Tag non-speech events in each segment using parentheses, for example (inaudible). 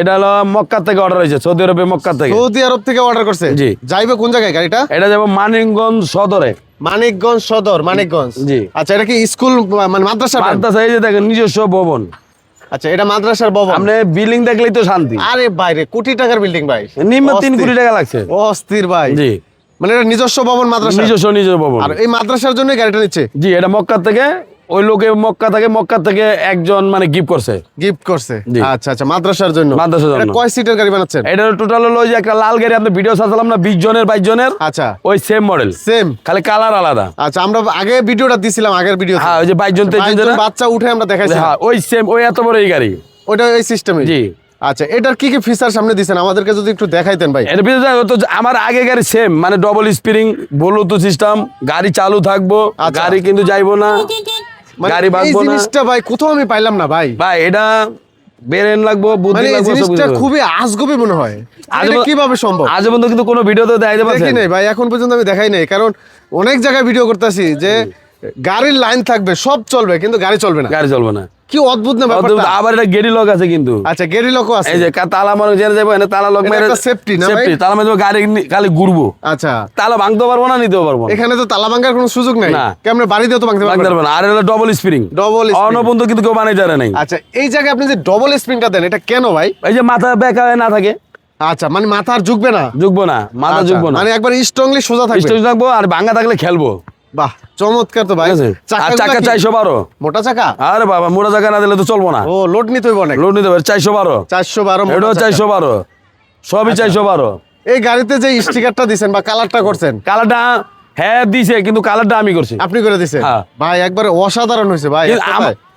এটা হলো মক্কা থেকে অর্ডার হয়েছে সৌদি আরবে মক্কা থেকে। সৌদি আরব থেকে অর্ডার করছে? জি। যাইবে কোন জায়গায় গাড়িটা? এটা যাব মানিকগঞ্জ সদরে। মানিকগঞ্জ সদর মানিকগঞ্জ। জি। আচ্ছা এটা কি স্কুল মানে মাদ্রাসা মাদ্রাসা এই যে দেখেন নিজস্ব ভবন। আচ্ছা এটা মাদ্রাসার ভবন। আপনি বিল্ডিং দেখলেই তো শান্তি। আরে বাইরে কোটি টাকার বিল্ডিং ভাই। নিম্ন তিন কোটি টাকা লাগছে। অস্থির ভাই। জি। মানে এটা নিজস্ব ভবন মাদ্রাসা। নিজস্ব নিজস্ব ভবন। আর এই মাদ্রাসার জন্য গাড়িটা নিচ্ছে। জি এটা মক্কা থেকে ওই লোকে মক্কা থেকে মক্কা থেকে একজন মানে গিফট করছে। গিফট করছে? আচ্ছা আচ্ছা মাদ্রাসার জন্য? মাদ্রাসার জন্য। কয় সিটের গাড়ি বানাচ্ছেন? এটা টোটাল হলো ওই যে একটা লাল গাড়ি আপনি ভিডিও ছাড়ছিলাম না বিশ জনের বাইশ জনের আচ্ছা। ওই সেম মডেল সেম খালি কালার আলাদা। আচ্ছা আমরা আগে ভিডিওটা দিছিলাম আগের ভিডিও হ্যাঁ ওই যে বাইশ জন তেইশ জন বাচ্চা উঠে আমরা দেখাইছি হ্যাঁ ওই সেম ওই এত বড় এই গাড়ি। ওটা এই সিস্টেমে জি। আচ্ছা এটার কি কি ফিচার সামনে দিছেন? আমাদেরকে যদি একটু দেখাইতেন ভাই। এর ভিতরে তো আমার আগে গাড়ি সেম মানে ডবল স্প্রিং ব্লুটুথ সিস্টেম গাড়ি চালু থাকব আচ্ছা। গাড়ি কিন্তু যাইবো না। গাড়ি এই না। জিনিসটা ভাই কোথাও আমি পাইলাম না ভাই। ভাই এটা বেরেন লাগবো বুদ্ধি মানে লাগবো জিনিসটা খুবই আজগবি মনে হয়। এটা কীভাবে সম্ভব? আজ পর্যন্ত কিন্তু কোনো ভিডিওতে দেখাইতে পারছি নাই ভাই এখন পর্যন্ত আমি দেখাই নাই। কারণ অনেক জায়গায় ভিডিও করতেছি যে গাড়ির লাইন থাকবে সব চলবে কিন্তু গাড়ি চলবে না। গাড়ি চলবে না। কি অদ্ভুত না ব্যাপারটা? আবার এটা গেরি লক আছে কিন্তু। আচ্ছা গেরি লোকও আছে। এই যে তালা মারো জেনে যাব তালা লক মেরে safety না? Safety, তালা মারবো গাড়ি খালি ঘুরবো। আচ্ছা। তালা ভাঙতে পারব না নিতেও পারব এখানে তো তালা ভাঙার কোনো সুযোগ নাই। কেমন তো ভাঙতে পারব না? আর এটা ডবল স্প্রিং ডবল অনবন্ত কিন্তু কেউ বানাই জানে নাই। আচ্ছা এই জায়গায় আপনি যে ডবল স্প্রিংটা দেন এটা কেন ভাই? এই যে মাথা বেঁকা না থাকে। আচ্ছা মানে মাথা আর ঝুঁকবে না? ঝুঁকবো না মাথা আচ্ছা, ঝুঁকবো না। মানে একবার স্ট্রংলি সোজা থাকবে। স্টেজ থাকব আর ভাঙা থাকলে খেলব। বাহ চমৎকার তো ভাই। আর চাকা? চারশো বারো। মোটা চাকা? আরে বাবা মোটা চাকা না দিলে তো চলবো না। ও লোড নিতে হইব অনেক। লোড নিতে পারে চারশো বারো। চারশো বারো এটাও চারশো বারো। সবই আচ্ছা। চারশো বারো। এই গাড়িতে যে স্টিকারটা দিছেন বা কালারটা করছেন? কালারটা হ্যাঁ দিছে কিন্তু কালারটা আমি করছি। আপনি করে দিছেন? হ্যাঁ। ভাই একবারে অসাধারণ হয়েছে ভাই।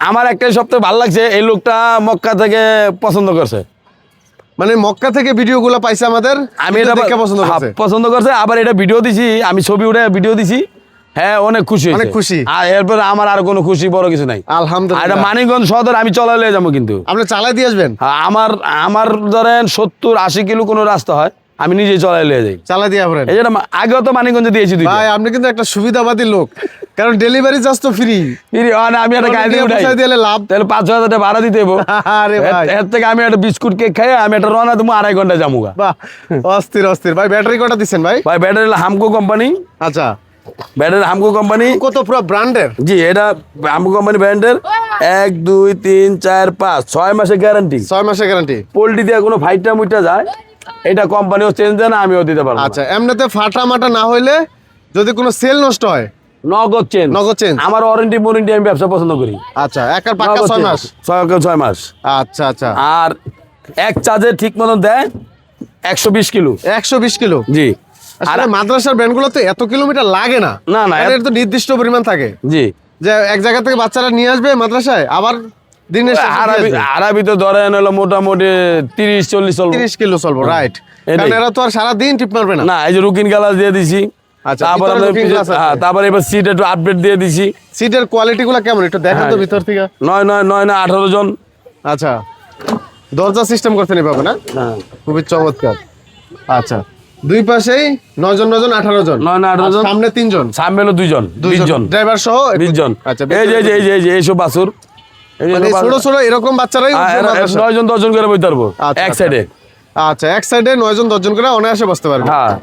আমার একটাই সবথেকে ভালো লাগছে এই লোকটা মক্কা থেকে পছন্দ করছে। মানে মক্কা থেকে ভিডিও গুলো পাইছে আমাদের আমি এটা এটা পছন্দ হ্যাঁ, করছে। পছন্দ করছে আবার এটা ভিডিও দিছি আমি ছবি উঠে ভিডিও দিছি। হ্যাঁ অনেক খুশি অনেক খুশি। আর এরপর আমার আর কোনো খুশি বড় কিছু নাই। এটা আলহামদুলিল্লাহ মানিকগঞ্জ সদর আমি চলালে যাব কিন্তু। আপনি চালাই দিয়ে আসবেন? হ্যাঁ, আমার আমার ধরেন সত্তর আশি কিলো কোনো রাস্তা হয় আমি নিজেই চলাই লিয়ে যাই। চালাই দিয়ে আসবেন? এই জন্য আগেও তো মানিকগঞ্জে দিয়েছি দুই ভাই আপনি কিন্তু একটা সুবিধাবাদী লোক। কারণ ডেলিভারি চার্জ তো ফ্রি আমি একটা গাড়ি উঠাই। দিলে লাভ। তাহলে পাঁচ হাজার টাকা ভাড়া দিতে। (laughs) আরে ভাই। এর থেকে আমি একটা বিস্কুট কেক খাই আমি একটা রওনা দেবো আড়াই ঘণ্টা যাব অস্থির অস্থির। ভাই ব্যাটারি কটা দিচ্ছেন ভাই? ভাই ব্যাটারি হামকো কোম্পানি। আচ্ছা। Battery Hamko company? কত পুরো ব্র্যান্ডের। জি এটা হামকো কোম্পানি ব্র্যান্ডের। এক দুই তিন চার পাঁচ ছয় মাসের গ্যারান্টি ছয় মাসের গ্যারান্টি পোল্ট্রি দিয়ে কোনো ফাইটটা মুইটা যায় এটা কোম্পানিও চেঞ্জ দেয় না আমিও দিতে পারব আচ্ছা এমনিতে ফাটা মাটা না হইলে যদি কোনো সেল নষ্ট হয় নগদ চেঞ্জ নগদ change? আমার ওয়ারেন্টি ওয়ারেন্টি আমি ব্যবসা পছন্দ করি। আচ্ছা একার পাক্কা ছয় মাস। ছয় ছয় মাস। আচ্ছা আচ্ছা। আর এক চার্জে ঠিক মতন দেয় একশো বিশ কিলো। একশো বিশ কিলো। জি। আর মাদ্রাসার ব্যান্ডগুলো তো এত কিলোমিটার লাগে না। না, না, এর তো নির্দিষ্ট পরিমাণ থাকে। জি। যে এক জায়গা থেকে বাচ্চারা নিয়ে আসবে মাদ্রাসায় আবার দিনের আরবি আরবি তো ধরেন হলো মোটামুটি তিরিশ চল্লিশ চলবে। তিরিশ কিলো চলবো রাইট কারণ এরা তো আর সারাদিন টিপ মারবে না। না এই যে রুকিন গ্লাস দিয়ে দিছি। আচ্ছা, তারপর। হ্যাঁ, তারপর এবার সিট একটু আপডেট দিয়ে দিছি। সিটের কোয়ালিটি গুলো কেমন? একটু দেখেন তো হ্যাঁ। ভিতর থেকে। নয় নয় নয় না আঠারো জন। আচ্ছা। দরজা সিস্টেম করতে পাবে না? হ্যাঁ। খুবই চমৎকার। আচ্ছা। দুই পাশেই নয় জন নয় আঠারো জন। নয় আঠারো জন। সামনে তিনজন। সামনে হলো দুইজন দুইজন। জন। ড্রাইভার সহ বিশজন আচ্ছা এই যে এই যে এই যে এই যে এইসব বাসুর মানে ছোট ছোট এরকম বাচ্চারাই নয়জন উঠবে এরা- মাদ্রাসায়। নয় জন দশ করে বইতে পারব। আচ্ছা, এক আচ্ছা। সাইডে আচ্ছা এক সাইডে নয় জন দশ করে অনায়াসে বসতে পারবে। হ্যাঁ।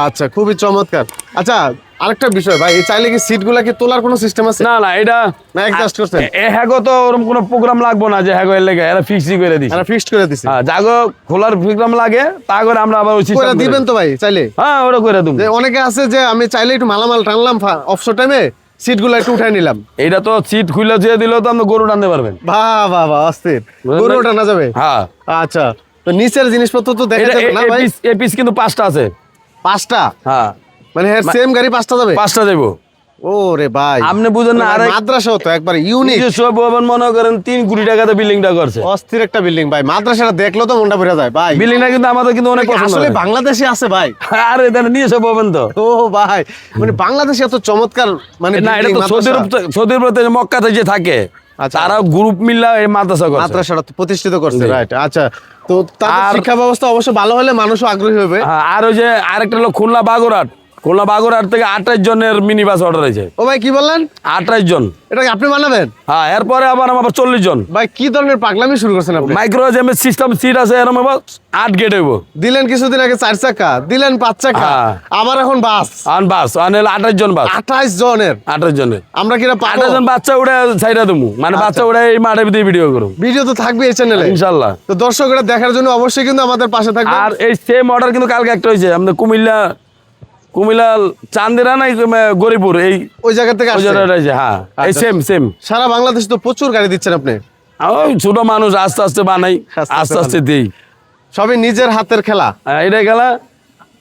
আচ্ছা খুবই চমৎকার। আচ্ছা আরেকটা বিষয় ভাই এই চাইলে কি সিটগুলা কি তোলার কোনো সিস্টেম আছে? না না এটা না অ্যাডজাস্ট করছেন? এ- হ্যাগো তো ওরকম কোনো প্রোগ্রাম লাগবো না যে হ্যাগো এর লেগে এরা ফিক্সই করে দিছে। এরা ফিক্সড করে দিছে। হ্যাঁ জাগো খোলার প্রোগ্রাম লাগে তা করে আমরা আবার ওই system করে দিবেন তো ভাই চাইলে? হ্যাঁ ওটা করে দেবো। অনেকে আছে যে আমি চাইলে একটু মালামাল টানলাম অফসর টাইমে সিটগুলো একটু উঠাই নিলাম। এটা তো সিট খুলে দিয়ে দিলেও তো আপনি গরু টানতে পারবেন। বাহ বাহ বাহ অস্থির। গরু টানা যাবে? হ্যাঁ। আচ্ছা তো নিচের জিনিসপত্র তো দেখা যাবে না ভাই? এ পিস কিন্তু পাঁচটা আছে। পাঁচটা? হ্যাঁ। মানে সেম গাড়ি পাঁচটা যাবে? পাঁচটা দেবো। ও রে ভাই। আপনি বুঝেন না আরে মাদ্রাসাও তো একবার ইউনিক ভবন মনে করেন কোটি টাকাতে বিল্ডিংটা করছে। অস্থির একটা বিল্ডিং ভাই। মাদ্রাসাটা দেখল তো মনটা ভরে যায় ভাই। বিল্ডিংটা কিন্তু আমাদের কিন্তু অনেক পছন্দ আসলে বাংলাদেশে আছে ভাই? আরে এটা নিজস্ব ভবন তো। ও ভাই। মানে বাংলাদেশে এত চমৎকার মানে না এটা তো সৌদি মাদ্রাসা। আরব সৌদি আরব মক্কাতে যে থাকে আচ্ছা। তারা গ্রুপ মিল্লা এই মাদ্রাসা করছে। মাদ্রাসাটা প্রতিষ্ঠিত করছে। রাইট আচ্ছা তো তার শিক্ষা ব্যবস্থা অবশ্য ভালো হলে মানুষও আগ্রহী হবে। হ্যাঁ, আর ওই যে আরেকটা হলো খুলনা বাগুরাট। খুলনা বাগুরহাট থেকে আঠাশ জনের মিনি বাস অর্ডার হয়েছে। ও ভাই কি বললেন? আঠাশ জন। এটা কি আপনি বানাবেন? হ্যাঁ এরপরে আবার আমার চল্লিশ জন। ভাই কি ধরনের পাগলামি শুরু করছেন আপনি? মাইক্রো জেমের সিস্টেম সিট আছে এরকম আবার আট গেট হইব। দিলেন কিছুদিন আগে চার চাকা দিলেন পাঁচ চাকা হ্যাঁ। আবার এখন বাস আন বাস আন হলো আঠাশ জন বাস আঠাশ জনের? আঠাশ জনের। আমরা কিনা আঠাশ জন বাচ্চা উড়ে সাইডা দেবো মানে বাচ্চা উড়ে এই মাঠে দিয়ে ভিডিও করুম। ভিডিও তো থাকবে এই চ্যানেলে ইনশাল্লাহ। তো দর্শকরা দেখার জন্য অবশ্যই কিন্তু আমাদের পাশে থাকবে আর এই সেম অর্ডার কিন্তু কালকে একটা হয়েছে আমাদের কুমিল্লা কুমিল্লা চান্দিরা নাই গরিপুর এই ওই জায়গা থেকে ওই জায়গাটা হ্যাঁ এই আচ্ছা। সেম সেম সারা বাংলাদেশে তো প্রচুর গাড়ি দিচ্ছেন আপনি। ওই ছোট মানুষ আস্তে আস্তে বানাই আস্তে আস্তে দিই। সবই নিজের হাতের খেলা। আর এটাই খেলা।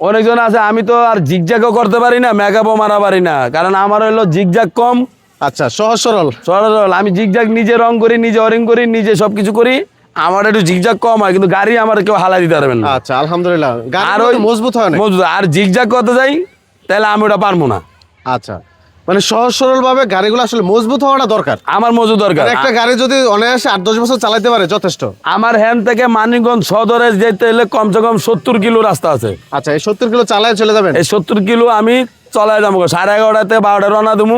অনেকজন আছে আমি তো আর জিগজ্যাগও করতে পারি না মেকআপও মারা পারি না কারণ আমার হলো জিগজ্যাগ কম। আচ্ছা সহজ সরল। সরল আমি জিগজ্যাগ নিজে রং করি নিজে অরিং করি নিজে সবকিছু করি। আমার একটু জিগজ্যাগ কম হয় কিন্তু গাড়ি আমার কেউ হালা দিতে পারবেন না। আচ্ছা আলহামদুলিল্লাহ। আর ওই মজবুত হয় না। মজবুত আর জিগজ্যাগ করতে যাই তাহলে আমি ওটা পারব না। আচ্ছা মানে সহজ সরল ভাবে গাড়িগুলো আসলে মজবুত হওয়াটা দরকার। আমার মজুদ দরকার। মানে একটা গাড়ি যদি অনায়াসে আট দশ বছর চালাতে পারে যথেষ্ট। আমার হ্যান থেকে মানিকগঞ্জ সদরে যেতে হলে কমসে কম সত্তর কিলো রাস্তা আছে। আচ্ছা এই সত্তর কিলো চালায় চলে যাবেন? এই সত্তর কিলো আমি চলাই যাব সাড়ে এগারোটাতে বারোটা রওনা দেবো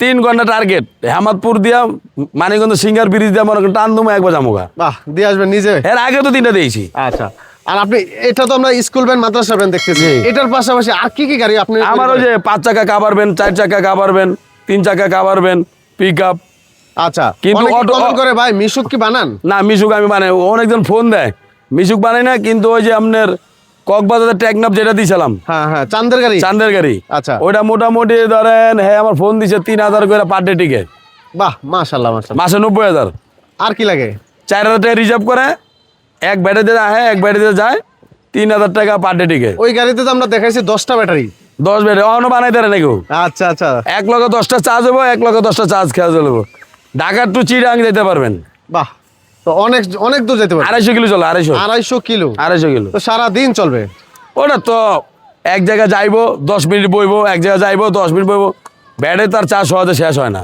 তিন ঘণ্টা টার্গেট হেমাদপুর দিয়া মানিকগঞ্জ সিঙ্গার ব্রিজ দিয়া মনে করেন টান দেবো একবার যাব গা। বাহ দিয়ে আসবেন নিজে। এর আগে তো তিনটা দিয়েছি। আচ্ছা আর আপনি এটা তো আমরা স্কুল ভ্যান মাদ্রাসা ভ্যান দেখতেছি। এটার পাশাপাশি আর কি কি গাড়ি আপনি আমার ওই যে পাঁচ চাকা কাবারবেন চার চাকা কাবারবেন তিন চাকা কাবারবেন পিক আপ আচ্ছা কিন্তু অটো- করে ভাই মিশুক কি বানান? না মিশুক আমি বানাই অনেকজন ফোন দেয়। মিশুক বানাই না কিন্তু ওই যে আপনার কক্সবাজারের টেকনাপ যেটা দিয়েছিলাম হ্যাঁ হ্যাঁ চান্দের গাড়ি? চান্দের গাড়ি। আচ্ছা। ওইটা মোটামুটি ধরেন হ্যাঁ আমার ফোন দিছে তিন হাজার করে পার ডে টিকিট বাহ মাশাল্লাহ মাসে নব্বই হাজার। আর কি লাগে? চার হাজার টাকা রিজার্ভ করে এক ব্যাটারিতে যায় এক ব্যাটারিতে যায় তিন হাজার টাকা পার ডে টিকিট ওই গাড়িতে তো আমরা দেখাইছি দশটা ব্যাটারি দশ ব্যাটারি অন্য বানাই দেয় না কেউ আচ্ছা আচ্ছা। এক লক্ষ দশটা চার্জ হব এক লক্ষ দশটা চার্জ খেয়া চলবো। ঢাকার টু চিরাং যেতে পারবেন। বাহ তো অনেক অনেক দূর যেতে পারে আড়াইশো কিলো চলো আড়াইশো। আড়াইশো কিলো। আড়াইশো কিলো। তো সারা দিন চলবে? ওটা তো এক জায়গায় যাইবো দশ মিনিট বইবো এক জায়গায় যাইবো দশ মিনিট বইবো। ব্যাটারি তার চার্জ সহজে শেষ হয় না।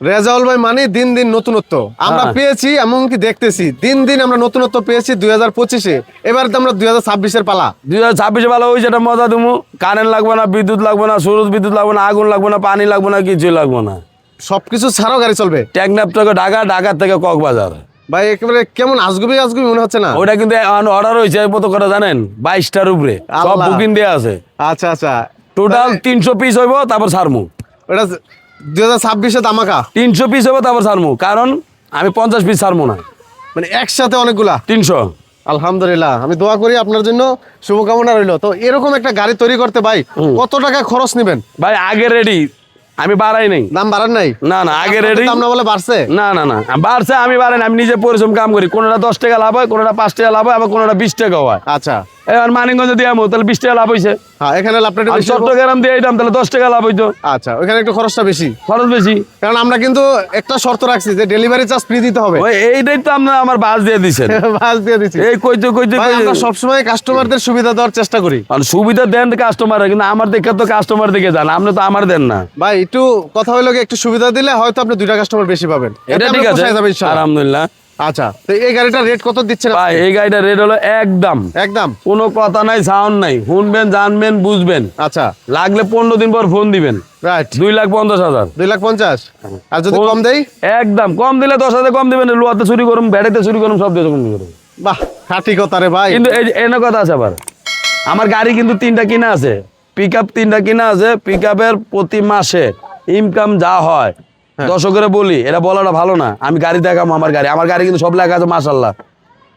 রেজাউল ভাই মানে দিন দিন নতুনত্ব। আমরা হ্যাঁ। পেয়েছি এমনকি দেখতেছি দিন দিন আমরা নতুনত্ব পেয়েছি দুই হাজার পঁচিশে। এবার তো আমরা দুই হাজার ছাব্বিশের পালা। দুই হাজার ছাব্বিশে পালা ওই যেটা মজা তুমি কারেন্ট লাগবে না বিদ্যুৎ লাগবে না সূরজ বিদ্যুৎ লাগবে না আগুন লাগবে না পানি লাগবে না কিছুই লাগবে না। সবকিছু ছাড়াও গাড়ি চলবে। থেকে ঢাকা ঢাকার থেকে কক্সবাজার। ভাই একেবারে কেমন আজগুবি আজগুবি মনে হচ্ছে না? ওটা কিন্তু অর্ডার হয়েছে কত করে জানেন? বাইশটার উপরে। সব বুকিং দেওয়া আছে। আচ্ছা আচ্ছা। টোটাল তিনশো পিস হইব তারপর ছাড়মু। ওটা দুই হাজার ছাব্বিশে দামাকা তিনশো পিস হইব তারপর ছাড়মু। কারণ আমি পঞ্চাশ পিস ছাড়মু না। মানে একসাথে অনেকগুলা? তিনশো। আলহামদুলিল্লাহ আমি দোয়া করি আপনার জন্য শুভকামনা রইল। তো এরকম একটা গাড়ি তৈরি করতে ভাই কত টাকা খরচ নেবেন? ভাই আগে রেডি আমি বাড়াই নাই। দাম বাড়ান নাই? না না আগে রেডি দাম না বলে বাড়ছে? না না না বাড়ছে আমি বাড়াই না আমি নিজে পরিশ্রম কাম করি। কোনোটা দশ টাকা লাভ হয় কোনোটা পাঁচ টাকা লাভ হয় আবার কোনোটা বিশ টাকা হয়। আচ্ছা। এবার মানিকগঞ্জ দিয়ে আমো তাহলে বিশ টাকা লাভ হয়েছে হ্যাঁ এখানে লাভটা আর চট্টগ্রাম দিয়ে দিতাম তাহলে দশ টাকা লাভ হইতো। আচ্ছা ওখানে একটু খরচটা বেশি। খরচ বেশি। কারণ আমরা কিন্তু একটা শর্ত রাখছি যে ডেলিভারি চার্জ ফ্রি দিতে হবে। এইটাই তো আমার বাস দিয়ে দিচ্ছেন (laughs) বাস দিয়ে দিচ্ছি এই কইতে কইতে ভাই আমরা সবসময় কাস্টমারদের সুবিধা দেওয়ার চেষ্টা করি। আর সুবিধা দেন কাস্টমার কিন্তু আমার দেখে তো কাস্টমার দিকে যান আপনি তো আমার দেন না। ভাই একটু কথা হইল একটু সুবিধা দিলে হয়তো আপনি দুইটা কাস্টমার বেশি পাবেন। এটা ঠিক আছে। আলহামদুলিল্লাহ। আচ্ছা তো এই গাড়িটা রেট কত দিচ্ছেন ভাই এই গাড়িটা রেট হলো একদম। একদম। কোনো কথা নাই সাউন্ড নাই। শুনবেন জানবেন বুঝবেন। আচ্ছা। লাগলে পনেরো দিন পর ফোন দিবেন। রাইট দুই লাখ পঞ্চাশ হাজার। দুই লাখ পঞ্চাশ? আর যদি কম দেই? একদম। কম দিলে দশ হাজার কম দিবেন লোয়াতে চুরি করুন ব্যাটাতে চুরি করুন সব দিয়ে কম করুন। বাহ খাটি কথা রে ভাই। কিন্তু এই এনে কথা আছে আবার। আমার গাড়ি কিন্তু তিনটা কিনা আছে। পিক আপ তিনটা কিনা আছে। পিক আপের প্রতি মাসে ইনকাম যা হ্যাঁ। দর্শকেরা বলি এটা বলাটা ভালো না। আমি গাড়ি দেখাবো আমার গাড়ি। আমার গাড়ি কিন্তু সব লেখা আছে মাসাল্লাহ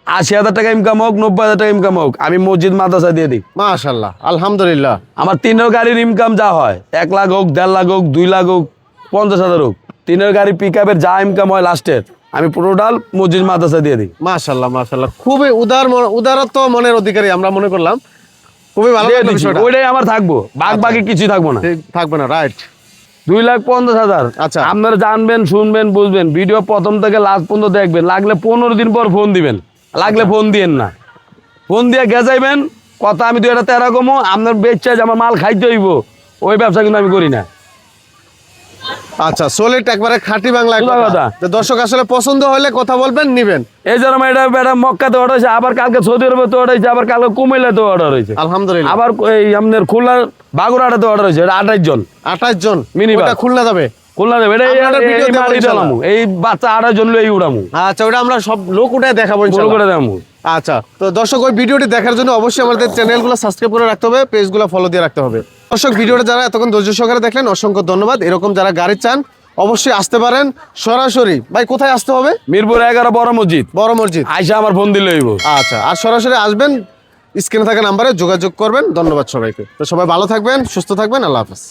আশি হাজার টাকা ইনকাম হোক নব্বই হাজার টাকা ইনকাম হোক আমি মসজিদ মাদ্রাসা দিয়ে দিই। মাশাল্লাহ আলহামদুলিল্লাহ। আমার তিনের গাড়ির ইনকাম যা হয় এক লাখ হোক দেড় লাখ হোক দুই লাখ হোক পঞ্চাশ হাজার হোক তিনের গাড়ি পিক আপের যা ইনকাম হয় লাস্টের আমি টোটাল মসজিদ মাদ্রাসা দিয়ে দিই। মাশাল্লাহ মাশাল্লাহ খুবই উদার মন- উদারত্ব মনের অধিকারী আমরা মনে করলাম। খুবই ভালো ওইটাই আমার থাকব। বাঘ বাকি কিছুই থাকব না। থাকবে না রাইট দুই লাখ পঞ্চাশ হাজার। আচ্ছা। আপনারা জানবেন শুনবেন বুঝবেন। ভিডিও প্রথম থেকে লাস্ট পর্যন্ত দেখবেন। লাগলে পনেরো দিন পর ফোন দিবেন। লাগলে আচ্ছা। ফোন দিয়েন না। ফোন দিয়ে গেছাইবেন কথা আমি দুই একটা তেরো কমো আপনার বেচা যে আমার মাল খাইতে হইব ওই ব্যবসা কিন্তু আমি করি না। আচ্ছা সোলিড একবারে খাঁটি বাংলা কথা। দর্শক আসলে পছন্দ হলে কথা বলবেন নিবেন। এই যেরকম এটা এটা মক্কাতে অর্ডার হয়েছে আবার কালকে সৌদি আরবে তো অর্ডার হয়েছে আবার কালকে কুমিল্লাতে অর্ডার হয়েছে। আলহামদুলিল্লাহ। আবার এই আপনার খুলনার বাগুড়াটাতে অর্ডার হয়েছে এটা আঠাশ জন। আঠাশ জন? Bus। খুলনা যাবে? খুলনা দেবে এটা এই-। চালামু এই বাচ্চা আঠাশ জন এই উড়ামু। আচ্ছা ওটা আমরা সব লোক উঠে দেখাবো ইনশাল্লাহ। করে দেবো আচ্ছা তো দর্শক ওই ভিডিওটি দেখার জন্য অবশ্যই আমাদের চ্যানেলগুলো সাবস্ক্রাইব করে রাখতে হবে পেজগুলো ফলো দিয়ে রাখতে হবে। দর্শক ভিডিওটা যারা এতক্ষণ ধৈর্য সহকারে দেখলেন অসংখ্য ধন্যবাদ। এরকম যারা গাড়ি চান অবশ্যই আসতে পারেন। সরাসরি ভাই কোথায় আসতে হবে? মিরপুর এগারো বড় মসজিদ। বড় মসজিদ। আইসা আমার ফোন দিলে হইব। আচ্ছা আর সরাসরি আসবেন স্ক্রিনে থাকা নাম্বারে যোগাযোগ করবেন। ধন্যবাদ সবাইকে। তো সবাই ভালো থাকবেন সুস্থ থাকবেন। আল্লাহ হাফেজ।